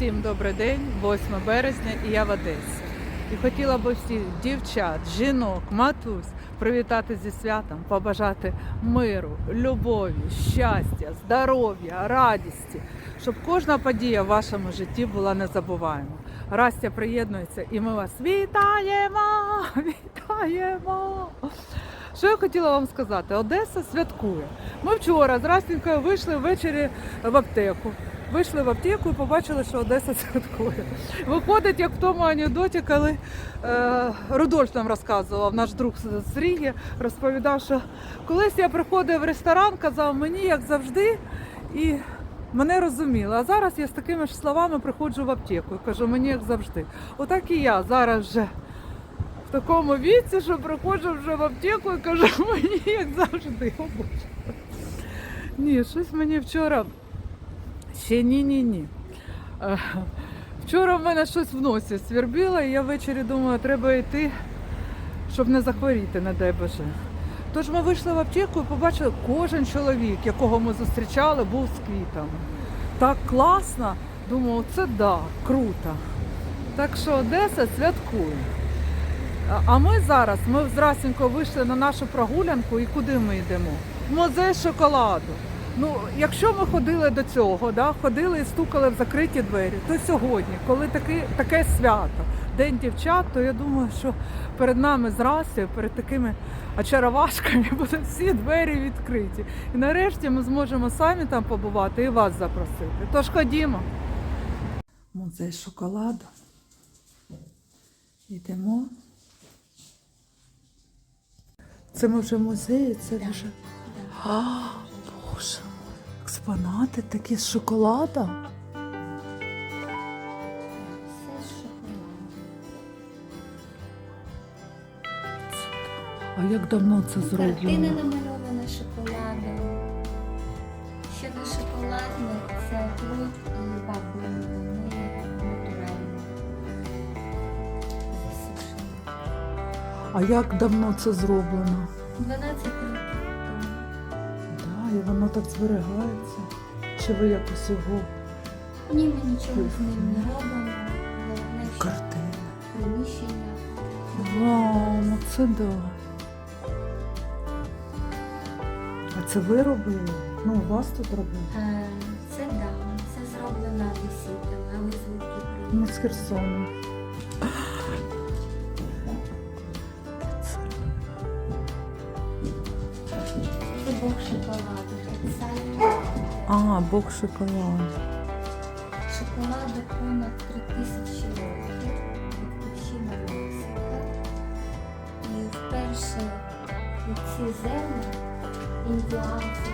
Всім добрий день, 8 березня, і я в Одесі. І хотіла б всіх дівчат, жінок, матусь привітати зі святом, побажати миру, любові, щастя, здоров'я, радісті, щоб кожна подія в вашому житті була незабуваєма. Растя приєднується, і ми вас вітаємо! Вітаємо! Що я хотіла вам сказати? Одеса святкує. Ми вчора з Растінкою вийшли ввечері в аптеку. Вийшли в аптеку і побачили, що Одеса святкує. Виходить, як в тому анекдоті, коли е, Рудольф нам розказував, наш друг з- Ріги, розповідав, що колись я приходив в ресторан, казав мені, як завжди, і мене розуміли. А зараз я з такими ж словами приходжу в аптеку і кажу, мені як завжди. Отак і я зараз вже в такому віці, що приходжу вже в аптеку і кажу, мені як завжди. О, Боже. Ні, щось мені вчора. Ще ні, ні, ні. Е, Вчора в мене щось в носі свербіло, і я ввечері думаю, треба йти, щоб не захворіти, не дай Боже. Тож ми вийшли в аптеку і побачили, кожен чоловік, якого ми зустрічали, був з квітами. Так класно. Думаю, це да, круто. Так що Одеса святкує. А- ми зараз, ми з вийшли на нашу прогулянку і куди ми йдемо? В музей шоколаду. Ну, якщо ми ходили до цього, да, ходили і стукали в закриті двері, то сьогодні, коли таки, таке свято, День дівчат, то я думаю, що перед нами з Расею, перед такими очаровашками будуть всі двері відкриті. І нарешті ми зможемо самі там побувати і вас запросити. Тож ходімо. Музей шоколаду. Йдемо. Це ми вже музеї, це вже. Боже, експонати такі з шоколаду. А як давно це Картина зроблено? намальована шоколадом. Що не шоколадне, це плод і бабуля. Вони натуральні. Засушені. А як давно це зроблено? 12 років і воно так зберігається. Чи ви якось його Ні, ми нічого з ним не робимо. Головне, що картина? приміщення. Вау, ну це да. А це ви робили? Ну, у вас тут робили? Е, Це да, це зроблено десятами, але звідки Ну, приїхали. з Херсону. Це бог шоколаду. А, бог шоколад. Шоколаду понад 3000 років, батьківщина Мексика. І вперше ці землі індіанці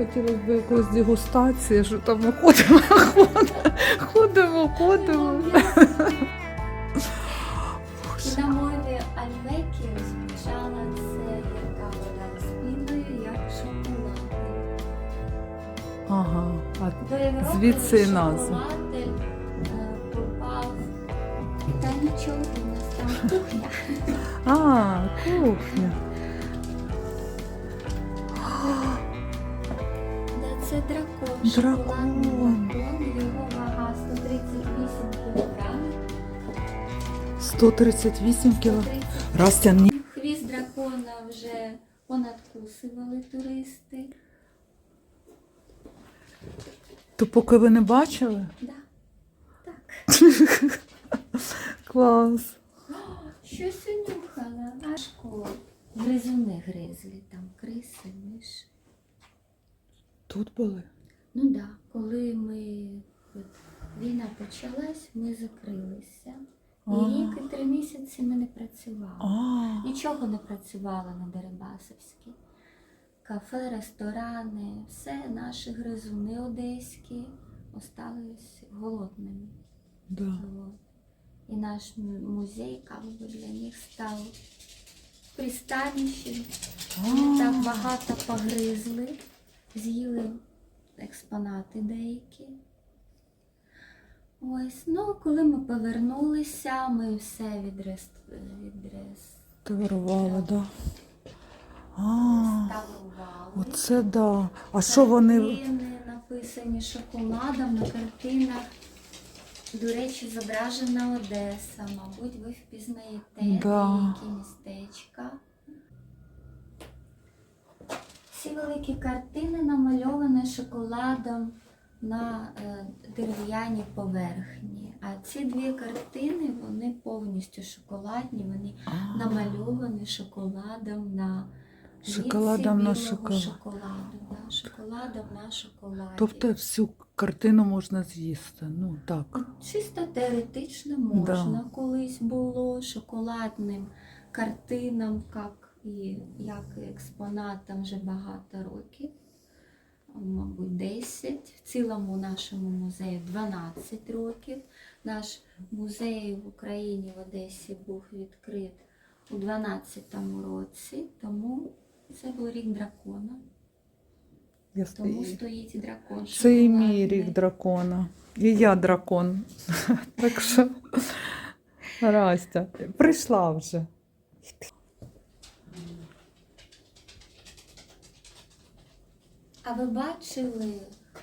Хотілося б якоїсь дегустації, що там ми ходимо, ходимо, ходимо. На мові альвеки звучала це яка вода з як шоколад. Ага. А Звідси і назва. 138 кіло. 130 Растя. Хвіст дракона вже понадкусували туристи. То поки ви не бачили? Да. Так. Клас. Щось унюхала. Важко. Гризуни гризли, там криси, миші. Тут були. Ну так, да, коли ми от, війна почалась, ми закрилися. І рік і три місяці ми не працювали. А, Нічого не працювало на Дерибасовській. Кафе, ресторани, все наші гризуни одеські остались голодними. да. І наш музей якби для них став пристанищем. Вони так багато погризли, з'їли експонати деякі. Ось, ну, коли ми повернулися, ми все відрес... відрес... Товарували, да. А, оце да. А що вони. Картини написані шоколадом на картинах. До речі, зображена Одеса. Мабуть, ви впізнаєте Да. деякі містечка. Всі великі картини намальовані шоколадом на е, дерев'яній поверхні. А ці дві картини вони повністю шоколадні, вони намальовані шоколадом на Шоколадом на шоколад. шоколаду. Да, шоколадом на шоколаді. Тобто всю картину можна з'їсти. Ну так. Чисто теоретично можна колись було шоколадним картинам, як і як експонатам вже багато років, мабуть, 10. В цілому нашому музею 12 років. Наш музей в Україні в Одесі був відкрит у 12-му році, тому це був рік дракона. Я Тому стою. стоїть дракон. Це і мій шоколадний. рік дракона. І я дракон. Так що, Растя, прийшла вже. А ви бачили,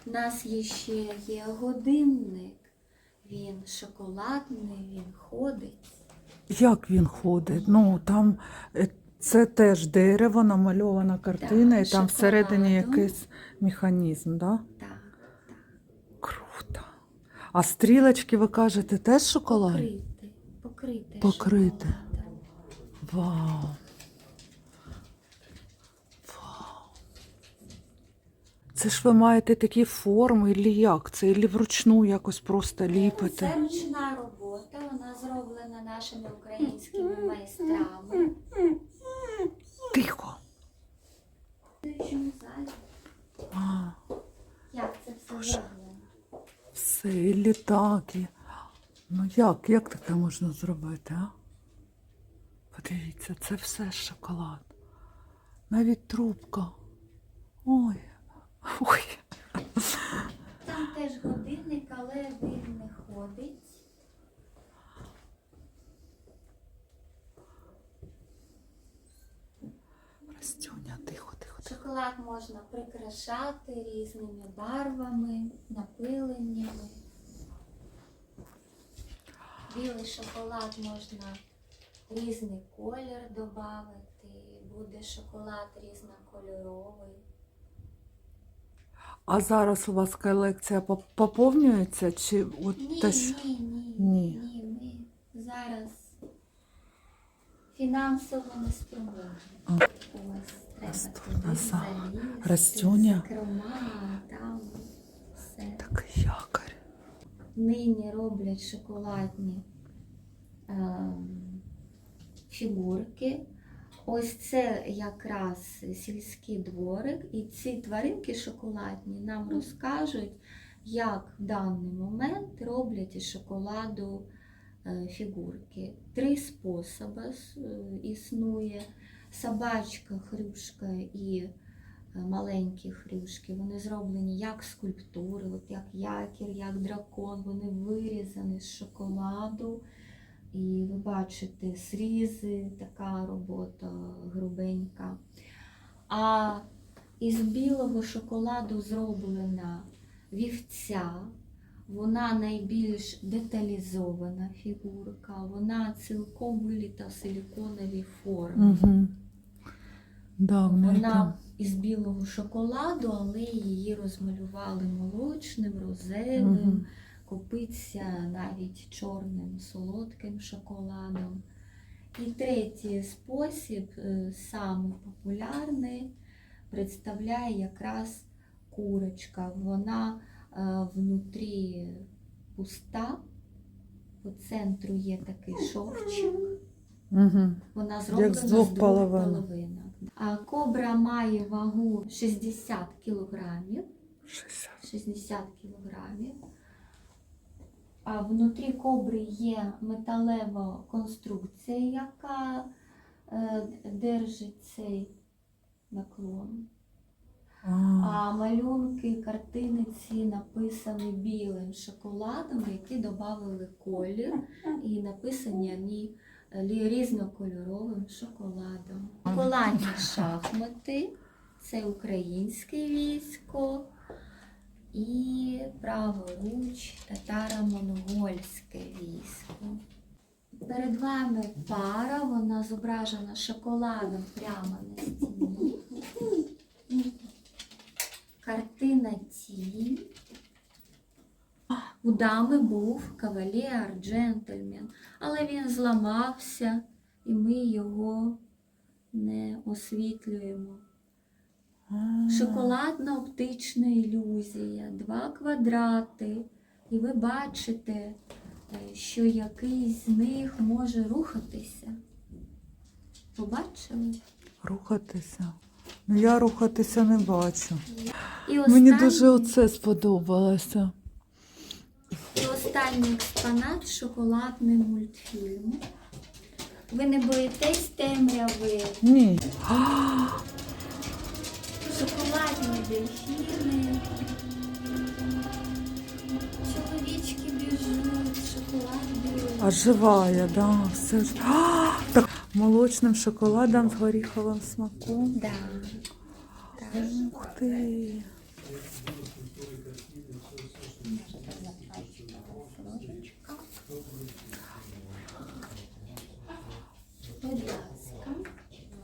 в нас є ще є годинник. Він шоколадний, він ходить. Як він ходить? Ну там е, це теж дерево, намальована картина, Так, і там всередині якийсь механізм, да? Так, Круто. А стрілочки, ви кажете, теж шоколад? покрите, покрите. Покрите. шоколадом. Вау. Вау. Це ж ви маєте такі форми, і як? Це і вручну якось просто ліпите. Це ручна робота, вона зроблена нашими українськими майстрами. Тихо. А, Як це все зроблено? все, і літаки. Ну як? Як таке можна зробити, а? Подивіться, це все шоколад. Навіть трубка. Ой. Ой. Там теж годинник, але він не ходить. Растюня, тихо, тихо, тихо. Шоколад можна прикрашати різними барвами, напиленнями. Білий шоколад можна різний колір додати, буде шоколад різнокольоровий. А зараз у вас колекція поповнюється? Чи от Ні, те, що- ні, ні, Ні. ні, ми зараз фінансово не спроможні. А. Ось треба Наступна туди залізти, Растюня. Зокрема, там все. такий якорь? Нині роблять шоколадні ем, фігурки. Ось це якраз сільський дворик, і ці тваринки шоколадні нам розкажуть, як в даний момент роблять із шоколаду е, фігурки. Три способи е, існує: собачка, хрюшка і е, маленькі хрюшки. Вони зроблені як скульптури, от як якір, як дракон. Вони вирізані з шоколаду. І ви бачите срізи, така робота грубенька. А із білого шоколаду зроблена вівця. Вона найбільш деталізована фігурка, вона цілком виліта в силіконовій формі. Угу. Да, Вона із білого шоколаду, але її розмалювали молочним, розевим, Мгм. Копиться навіть чорним солодким шоколадом. І третій спосіб, е, самий популярний, представляє якраз курочка. Вона е, внутрі пуста, по центру є такий шовчик. Угу. Вона зроблена з двох половин. половинок. А кобра має вагу 60 кілограмів. 60. 60 кілограмів. А внутрі кобри є металева конструкція, яка е, держить цей наклон. А, А А малюнки, картини ці написані білим шоколадом, які додали колір, і написані вони е, різнокольоровим шоколадом. Шоколадні шахмати це українське військо і праворуч татаро-монгольське військо. Перед вами пара, вона зображена шоколадом прямо на стіні. Картина тінь. У дами був кавалер, джентльмен, але він зламався, і ми його не освітлюємо. Шоколадна оптична ілюзія, два квадрати, і ви бачите, е, що якийсь з них може рухатися. Побачили? Рухатися. Ну я рухатися не бачу. І Мені дуже оце сподобалося. І останній експонат шоколадний мультфільм. Ви не боїтесь темряви, Ні. Шоколадні дельфіни. Чоловічки біжуть, шоколад білий. Оживає, да, все ж. А, так, молочним шоколадом з горіховим смаком. Да. Ух ти. Будь ласка.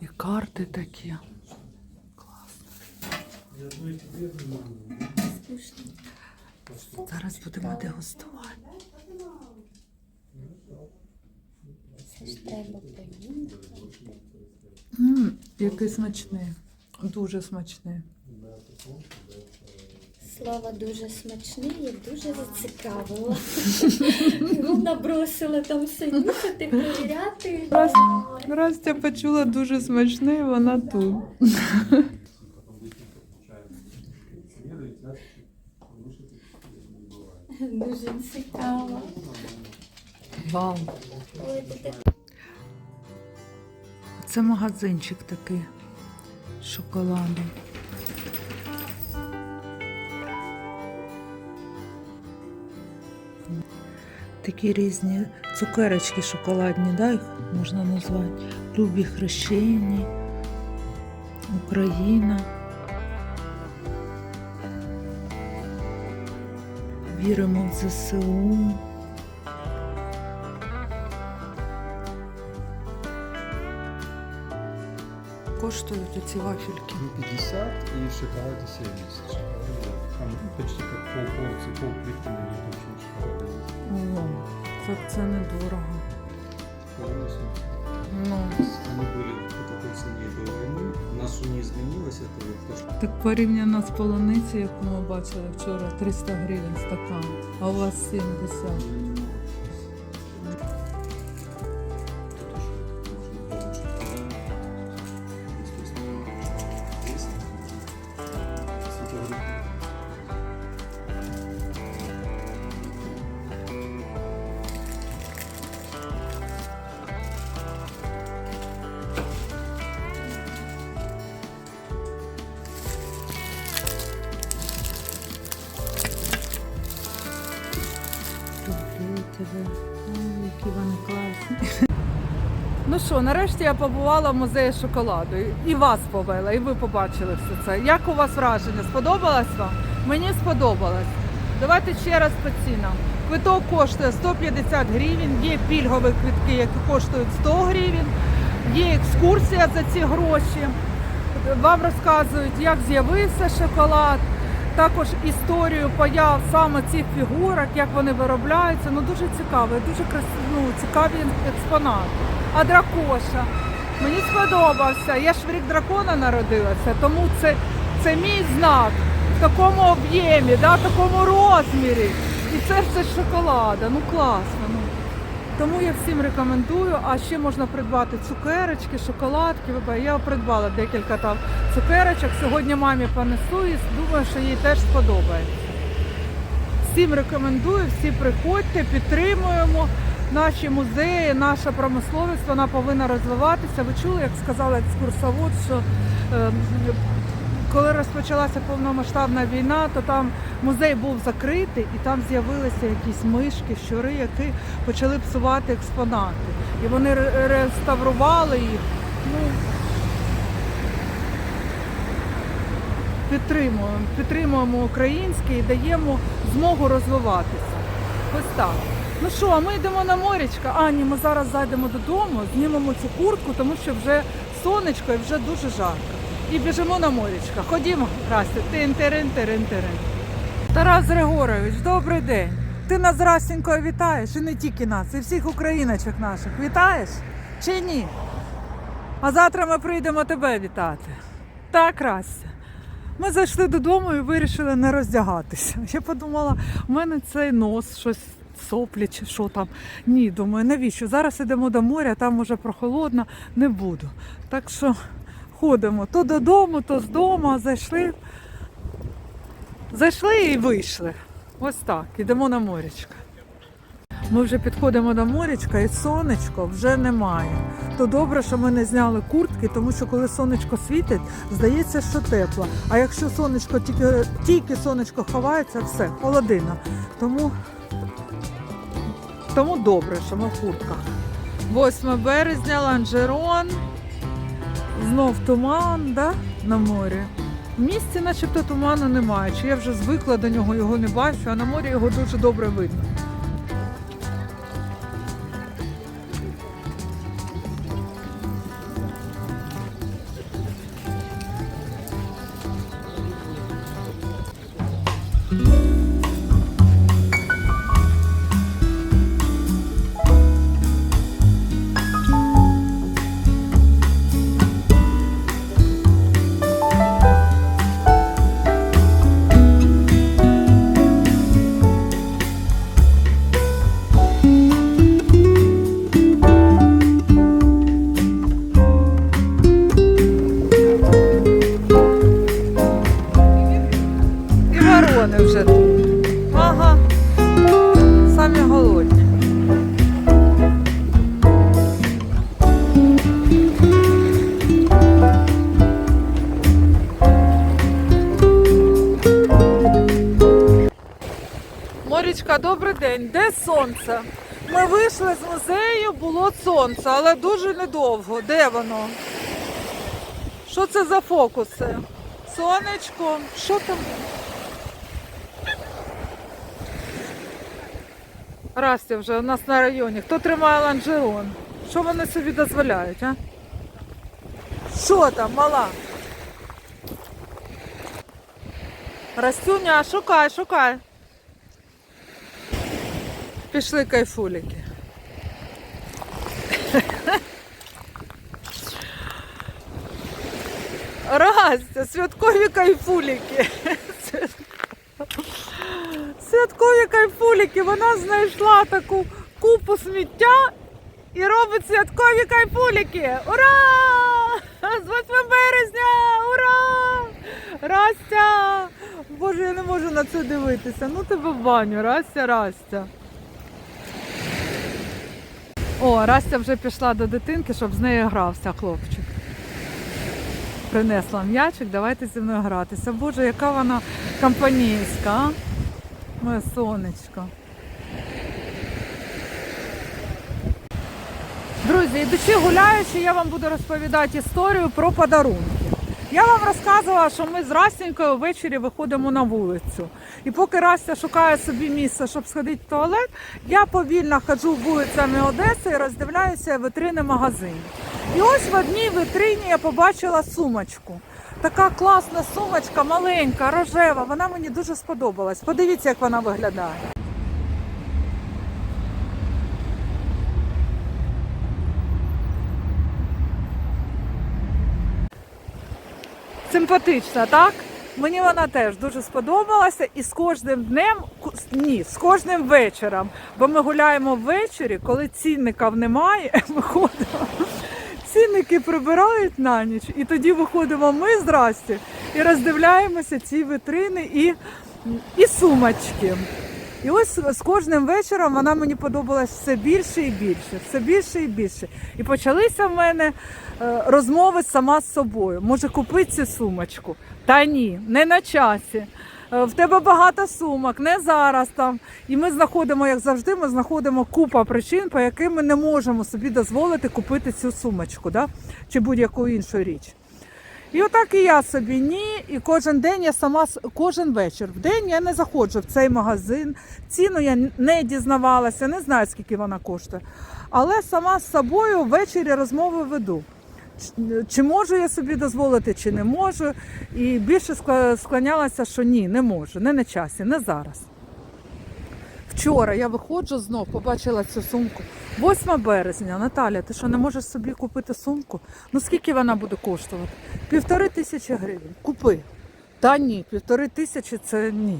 І карти такі. Зараз будемо дегустувати. Це ж треба. Який смачний. Дуже смачний. Слово дуже смачне і дуже зацікавило. Ну, набросила там все нюхати, перевіряти. Раз, раз я почула дуже смачний, вона тут. Дуже цікаво. Вау. Ой, ти так Це магазинчик такий з шоколадом. Такі різні цукерочки шоколадні, да, їх можна назвати. Любі хрещені, Україна. Віримо в ЗСУ. Коштують оці вафельки. Ну, 50 и в шоколаде 70. Шоколаде, Там почти как пол порции, пол плитки на них очень шоколада. О, це, це недорого. Шоколаде 70. Ну. Они были по такой цене до войны. У нас что не изменилось, это вот то, что Так порівняно з полуниці, як ми бачили вчора, 300 гривень стакан, а у вас 70. Побувала в музеї шоколаду. І вас повела, і ви побачили все це. Як у вас враження? Сподобалось вам? Мені сподобалось. Давайте ще раз по цінам. Квиток коштує 150 гривень, є пільгові квитки, які коштують 100 гривень, є екскурсія за ці гроші. Вам розказують, як з'явився шоколад, також історію появ саме цих фігурок, як вони виробляються. Ну дуже цікаво, дуже красиві, ну, цікаві експонати. А дракоша мені сподобався. Я ж в рік дракона народилася, тому це, це мій знак в такому об'ємі, да, в такому розмірі. І це це шоколада. Ну класно. Ну. Тому я всім рекомендую. А ще можна придбати цукерочки, шоколадки. Я придбала декілька там цукерочок. Сьогодні мамі понесу і думаю, що їй теж сподобається. Всім рекомендую, всі приходьте, підтримуємо наші музеї, наша промисловість, вона повинна розвиватися. Ви чули, як сказала екскурсовод, що е, коли розпочалася повномасштабна війна, то там музей був закритий і там з'явилися якісь мишки, щури, які почали псувати експонати. І вони ре- реставрували їх. Ну, підтримуємо, підтримуємо українське і даємо змогу розвиватися. Ось так. Ну що, а ми йдемо на морячка. А, ні, ми зараз зайдемо додому, знімемо цю куртку, тому що вже сонечко і вже дуже жарко. І біжимо на морячка. Ходімо, Растя. тин тирин тирин тирин Тарас Григорович, добрий день. Ти нас Растінькою вітаєш, і не тільки нас, і всіх україночок наших. Вітаєш чи ні? А завтра ми прийдемо тебе вітати. Так, Растя. Ми зайшли додому і вирішили не роздягатися. Я подумала, у мене цей нос, щось соплі чи що там. Ні, думаю, навіщо? Зараз йдемо до моря, там уже прохолодно, не буду. Так що ходимо то додому, то з дому, зайшли. Зайшли і вийшли. Ось так, ідемо на морячка. Ми вже підходимо до морячка і сонечко вже немає. То добре, що ми не зняли куртки, тому що коли сонечко світить, здається, що тепло. А якщо сонечко тільки, тільки сонечко ховається, все, холодина. Тому, тому добре, що ми в куртках. 8 березня, ланжерон. Знов туман, да? на морі. В місті начебто туману немає. Чи я вже звикла до нього, його не бачу, а на морі його дуже добре видно. Добрий день. Де сонце? Ми вийшли з музею, було сонце, але дуже недовго. Де воно? Що це за фокуси? Сонечко, що там? Растя вже у нас на районі. Хто тримає ланжерон? Що вони собі дозволяють, а? Що там, мала? Растюня, шукай, шукай. Пішли кайфуліки. Растя, святкові кайфуліки. Святкові кайфуліки. Вона знайшла таку купу сміття і робить святкові кайфуліки. Ура! З 8 березня! Ура! Растя! Боже, я не можу на це дивитися. Ну тебе в баню, Растя, Растя. О, Растя вже пішла до дитинки, щоб з нею грався хлопчик. Принесла м'ячик, давайте зі мною гратися. Боже, яка вона компанійська, а? Моє сонечко. Друзі, ідучи гуляючи, я вам буду розповідати історію про подарунки. Я вам розказувала, що ми з Растінькою ввечері виходимо на вулицю. І поки Растя шукає собі місце, щоб сходити в туалет, я повільно ходжу вулицями Одеси і роздивляюся вітрини магазинів. І ось в одній витрині я побачила сумочку. Така класна сумочка, маленька, рожева. Вона мені дуже сподобалась. Подивіться, як вона виглядає. Симпатична, так? Мені вона теж дуже сподобалася, і з кожним днем, ні, з кожним вечором, бо ми гуляємо ввечері, коли цінників немає, ми ходимо. Цінники прибирають на ніч, і тоді виходимо ми з Расті і роздивляємося ці витрини і, і сумочки. І ось з кожним вечором вона мені подобалась все більше і більше, все більше і більше. І почалися в мене е, розмови сама з собою. Може купити цю сумочку? Та ні, не на часі. Е, В тебе багато сумок, не зараз там. І ми знаходимо, як завжди, ми знаходимо купа причин, по яким ми не можемо собі дозволити купити цю сумочку, да? чи будь-яку іншу річ. І отак і я собі ні. І кожен день я сама кожен вечір. В день я не заходжу в цей магазин. Ціну я не дізнавалася, не знаю, скільки вона коштує. Але сама з собою ввечері розмови веду. Чи можу я собі дозволити, чи не можу. І більше склонялася, що ні, не можу, не на часі, не зараз. Вчора я виходжу знов, побачила цю сумку. 8 березня, Наталя, ти що не можеш собі купити сумку? Ну скільки вона буде коштувати? Півтори тисячі гривень. Купи. Та ні, півтори тисячі це ні.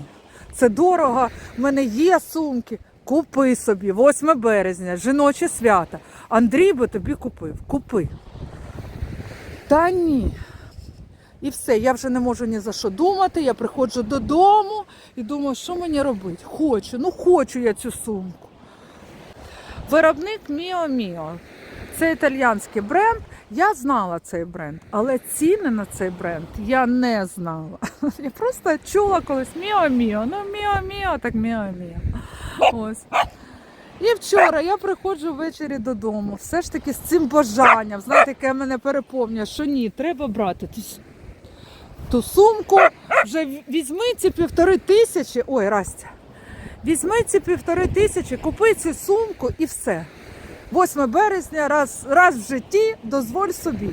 Це дорого. В мене є сумки. Купи собі. 8 березня, жіноче свято. Андрій би тобі купив. Купи. Та ні. І все, я вже не можу ні за що думати. Я приходжу додому і думаю, що мені робити? Хочу, ну хочу я цю сумку. Виробник Міо Міо. Це італійський бренд. Я знала цей бренд, але ціни на цей бренд я не знала. Я просто чула колись Міо Міо. Ну, Міо Міо, так Міо Міо. Ось. І вчора я приходжу ввечері додому, все ж таки з цим бажанням, знаєте, яке мене переповнює, що ні, треба брати ту, сумку, вже візьми ці півтори тисячі, ой, Растя, візьми ці півтори тисячі, купи цю сумку і все. 8 березня, раз, раз в житті, дозволь собі.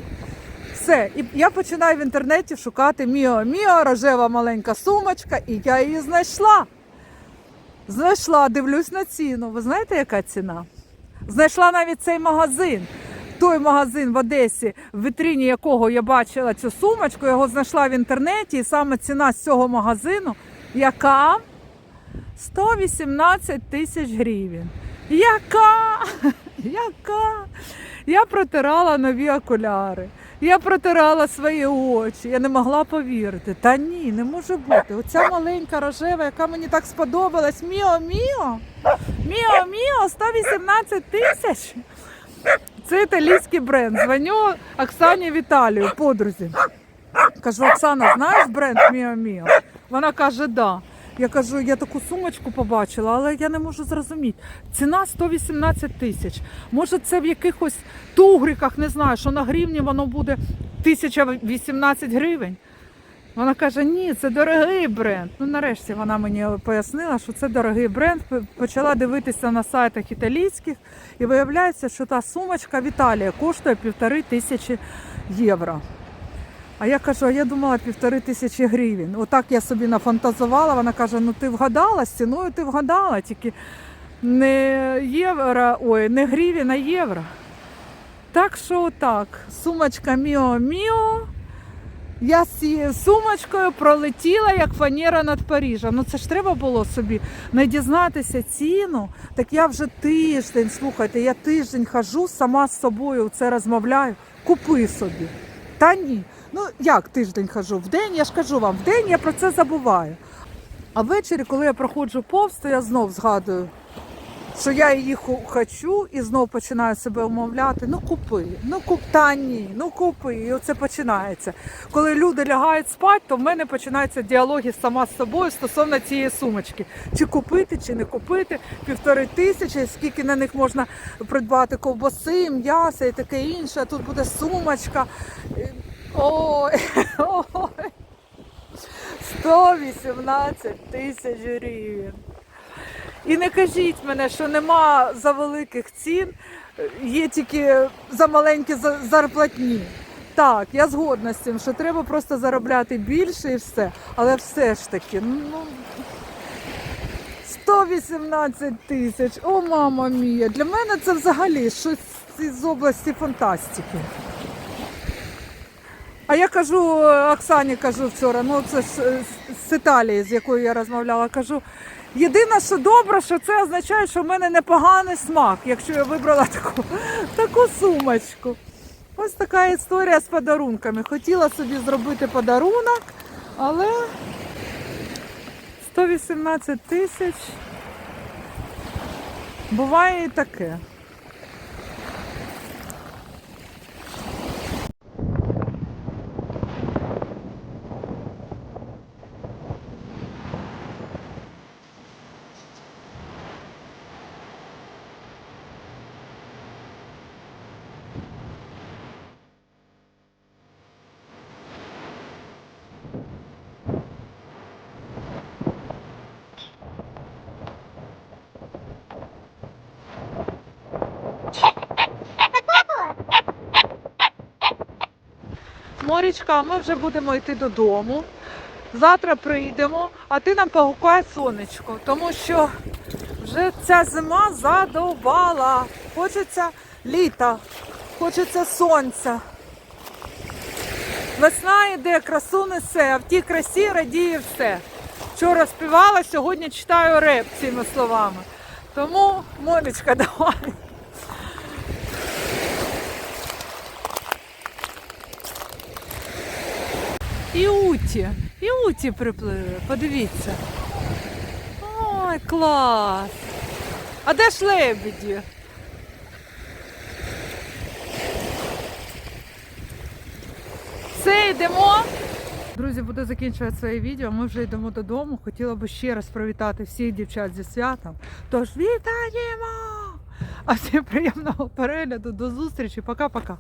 Все, і я починаю в інтернеті шукати Міо Міо, рожева маленька сумочка, і я її знайшла. Знайшла, дивлюсь на ціну. Ви знаєте, яка ціна? Знайшла навіть цей магазин. Той магазин в Одесі, в вітріні якого я бачила цю сумочку, його знайшла в інтернеті, і саме ціна з цього магазину, яка 118 тисяч гривень. Яка? Яка? Я протирала нові окуляри. Я протирала свої очі. Я не могла повірити. Та ні, не може бути. Оця маленька рожева, яка мені так сподобалась. Міо Міо. Міо Міо 118 тисяч. Це італійський бренд. Дзвоню Оксані Віталію, подрузі. Кажу, Оксана, знаєш бренд Міо Міо? Вона каже, да. Я кажу, я таку сумочку побачила, але я не можу зрозуміти. Ціна 118 тисяч. Може, це в якихось тугриках, не знаю, що на гривні воно буде 1018 гривень. Вона каже, ні, це дорогий бренд. Ну, нарешті вона мені пояснила, що це дорогий бренд. Почала дивитися на сайтах італійських, і виявляється, що та сумочка в Італії коштує півтори тисячі євро. А я кажу, а я думала півтори тисячі гривень. Отак я собі нафантазувала. Вона каже: ну ти вгадала, з ціною ти вгадала, тільки не євро, ой, не гривень, а євро. Так що так, сумочка Міо Міо. Я з цією сумочкою пролетіла як фанера над Парижем. Ну це ж треба було собі не дізнатися ціну. Так я вже тиждень, слухайте, я тиждень хожу сама з собою це розмовляю. Купи собі. Та ні. Ну як тиждень хожу? В день я ж кажу вам, в день я про це забуваю. А ввечері, коли я проходжу повз, то я знов згадую, що я її хочу і знов починаю себе умовляти. Ну купи, ну куп, та ні, ну купи. І оце починається. Коли люди лягають спати, то в мене починаються діалоги сама з собою стосовно цієї сумочки. Чи купити, чи не купити, півтори тисячі, скільки на них можна придбати ковбаси, м'яса і таке інше. Тут буде сумочка. І- Ой, ой. 118 тисяч гривень. І не кажіть мене, що нема за великих цін, є тільки за маленькі за- зарплатні. Так, я згодна з цим, що треба просто заробляти більше і все. Але все ж таки, ну 118 тисяч, о мама мія. Для мене це взагалі щось з області фантастики. А я кажу Оксані, кажу вчора, ну це ж е, з- Італії, з якою я розмовляла, кажу. Єдине, що добре, що це означає, що в мене непоганий смак, якщо я вибрала таку, таку сумочку. Ось така історія з подарунками. Хотіла собі зробити подарунок, але 118 тисяч. Буває і таке. Морічка, ми вже будемо йти додому. Завтра прийдемо, а ти нам погукай сонечко, тому що вже ця зима задовбала. Хочеться літа, хочеться сонця. Весна йде, красу несе, а в тій красі радіє все. Вчора співала, сьогодні читаю реп цими словами. Тому, Монечка, давай. І Уті, і Уті припливе, подивіться. Ой, клас. А де ж лебеді? Все, йдемо. Друзі, буду закінчувати своє відео. Ми вже йдемо додому. Хотіла б ще раз привітати всіх дівчат зі святом. Тож вітаємо! А всім приємного перегляду, до зустрічі, пока-пока.